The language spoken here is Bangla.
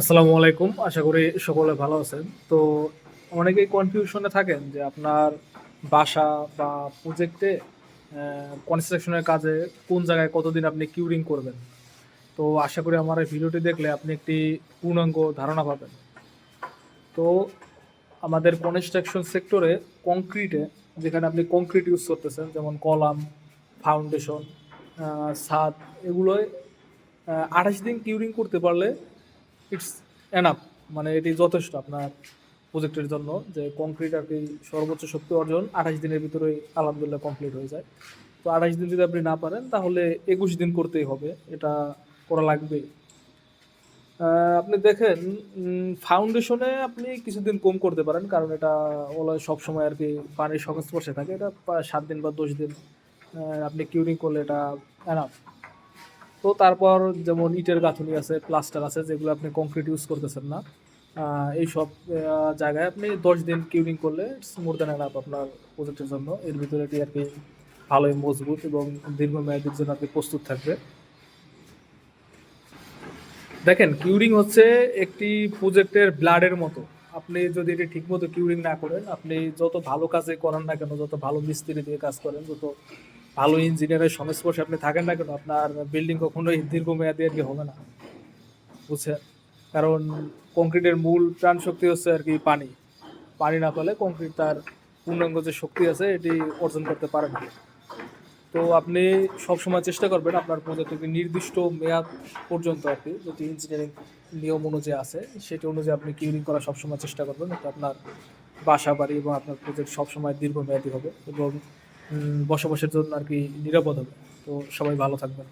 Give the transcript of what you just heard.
আসসালামু আলাইকুম। আশা করি সকলে ভালো আছেন। তো অনেকেই কনফিউশনে থাকেন যে আপনার বাসা বা প্রজেক্টে কনস্ট্রাকশনের কাজে কোন জায়গায় কতদিন আপনি কিউরিং করবেন? তো আশা করি আমার এই ভিডিওটি দেখলে আপনি একটি পূর্ণাঙ্গ ধারণা পাবেন। তো আমাদের কনস্ট্রাকশন সেক্টরে কংক্রিটে যেখানে আপনি কংক্রিট ইউজ করতেছেন, যেমন কলাম ফাউন্ডেশন ছাদ, এগুলোয় আঠাশ দিন কিউরিং করতে পারলে ইটস এনাফ মানে এটি যথেষ্ট আপনার প্রজেক্টের জন্য যে কংক্রিট আর কি সর্বোচ্চ শক্তি অর্জন আঠাশ দিনের ভিতরে আলহামদুলিল্লাহ কমপ্লিট হয়ে যায়। তো আঠাশ দিন যদি আপনি না পারেন, তাহলে একুশ দিন করতেই হবে। এটা করা লাগবে আপনি দেখেন ফাউন্ডেশনে আপনি কিছুদিন কম করতে পারেন, কারণ এটা ওলা সবসময় আর কি পানির সংস্পর্শে থাকে। এটা সাত দিন বা দশ দিন আপনি কিউরিং করলে এটা এনাফ তো তারপর যেমন ইটের গাঁথুনি আছে প্লাস্টার আছে, যেগুলো আপনি কংক্রিট ইউজ করতেছেন না এই সব জায়গায় আপনি দশ দিন কিউরিং করলে মোর দ্যান এনাফ আপনার প্রজেক্টের জন্য। এর ভিতরে এটি আর কি ভালোই মজবুত এবং দীর্ঘমেয়াদের জন্য আপনি প্রস্তুত থাকবে। দেখেন কিউরিং হচ্ছে একটি প্রজেক্টের ব্লাডের মতো। আপনি যদি এটি ঠিকমতো কিউরিং না করেন, আপনি যত ভালো কাজে করেন না কেন, যত ভালো মিস্ত্রি দিয়ে কাজ করেন, যত ভালো ইঞ্জিনিয়ারের সংস্পর্শে আপনি থাকেন না কেন? আপনার বিল্ডিং কখনোই দীর্ঘমেয়াদী আর কি হবে না। বুঝছেন? কারণ কংক্রিটের মূল প্রাণ শক্তি হচ্ছে আর কি পানি। পানি না পেলে কংক্রিট তার পূর্ণাঙ্গ যে শক্তি আছে, এটি অর্জন করতে পারে না। তো আপনি সবসময় চেষ্টা করবেন আপনার প্রজেক্ট একটি নির্দিষ্ট মেয়াদ পর্যন্ত আর কি যেটি ইঞ্জিনিয়ারিং নিয়ম অনুযায়ী আছে, সেটি অনুযায়ী আপনি কিউরিং করার সবসময় চেষ্টা করবেন। আপনার বাসা বাড়ি এবং আপনার প্রজেক্ট সবসময় দীর্ঘমেয়াদী হবে এবং বসবাসের জন্য আর কি নিরাপদ হবে। তো সবাই ভালো থাকবেন।